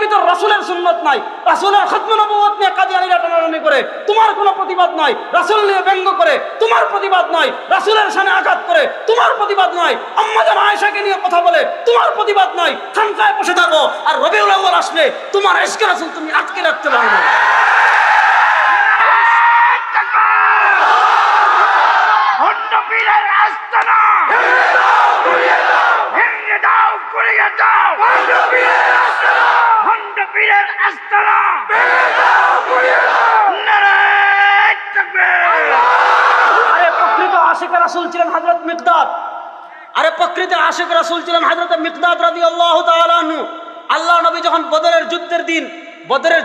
ভিতর রাসূলের সুন্নত নাই। রাসূলের খতম নবুয়ত নিয়ে কাদিয়ানিরা টানাটানি করে। তোমার কোনো প্রতিবাদ নাই। রাসূল নিয়ে ব্যঙ্গ করে। তোমার প্রতিবাদ নাই। রাসূলের সামনে আঘাত করে। তোমার প্রতিবাদ নাই। আম্মাজান আয়েশাকে নিয়ে কথা বলে। তোমার প্রতিবাদ নাই। খানকায় বসে থাকো আর রবিউল আউয়াল আসলে তোমার ইশকে রাসূল তুমি আটকে রাখতে পারো না। হন্ড আরে আনহু। আল্লাহ নবী যখন বদরের যুদ্ধের দিন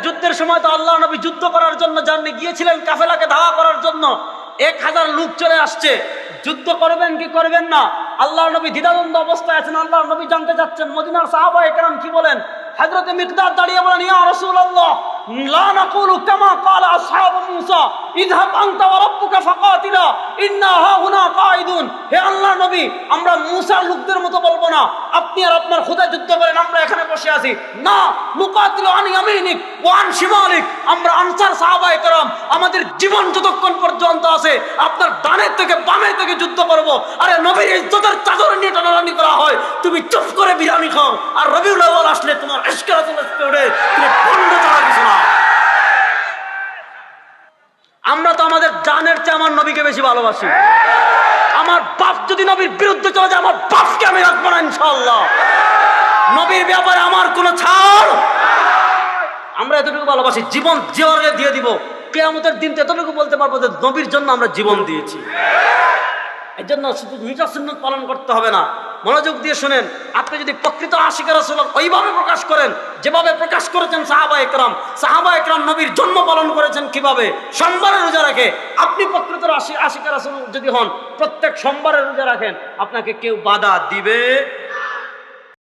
যুদ্ধের সময় তো আল্লাহ নবী যুদ্ধ করার জন্য গিয়েছিলেন ধাওয়া করার জন্য। এক হাজার চলে আসছে। যুদ্ধ করবেন কি করবেন না? আল্লাহ নবী অবস্থায় আছেন। আল্লাহ নবী জানতে চাচ্ছেন। মদিনার সাহাবা কি বলেন? হযরত মিকদাদ দাঁড়িয়ে বলেন ইয়া রাসূলুল্লাহ লা নাকুলু কামা ক্বালা আসহাবু মূসা ইযহাব আনতা ওয়া রাব্বুকা ফাকাতিলা ইন্না হাহুনা কাঈদুন হে আল্লাহ নবী আমরা মূসার লোকদের মতো বলবো না আপনি আর আপনার খোদা যুদ্ধ করেন আমরা এখানে বসে আছি না মুকাতিলু আন ইয়ামিনিক ওয়া আন শিমালিক আমরা আনসার সাহাবায়ে کرام আমাদের জীবন যতক্ষণ পর্যন্ত আছে আপনার ডানের থেকে বামের থেকে যুদ্ধ করব আরে নবীর ইজ্জতের চাদর নিয়ে টানাটানি করা হয়, তুমি চুপ করে বিরিয়ানি খাও। আর রবিউল আউয়াল আসলে তোমার আমরা তো আমাদের জানের চেয়ে আমার নবীকে বেশি ভালোবাসি। আমার বাপ যদি নবীর বিরুদ্ধে চলে যায়, আমার বাপকে আমি রাখব না ইনশাল্লাহ নবীর ব্যাপারে আমার কোনো ছাড়। আমরা এতটুকু ভালোবাসি, জীবন জীবনে দিয়ে দিব, কেয়ামতের দিন এতটুকু বলতে পারব যে নবীর জন্য আমরা জীবন দিয়েছি। এর জন্য শুধু মিটা সুন্নত পালন করতে হবে না। মনোযোগ দিয়ে শুনেন, আপনি যদি প্রকৃত আশিকার ওইভাবে প্রকাশ করেন, যেভাবে প্রকাশ করেছেন সাহাবা একরাম সাহাবা একরাম নবীর জন্ম পালন করেছেন কীভাবে, সোমবারে রোজা রাখে, আপনি প্রকৃত আশি আশিকার যদি হন, প্রত্যেক সোমবারে রোজা রাখেন, আপনাকে কেউ বাধা দিবে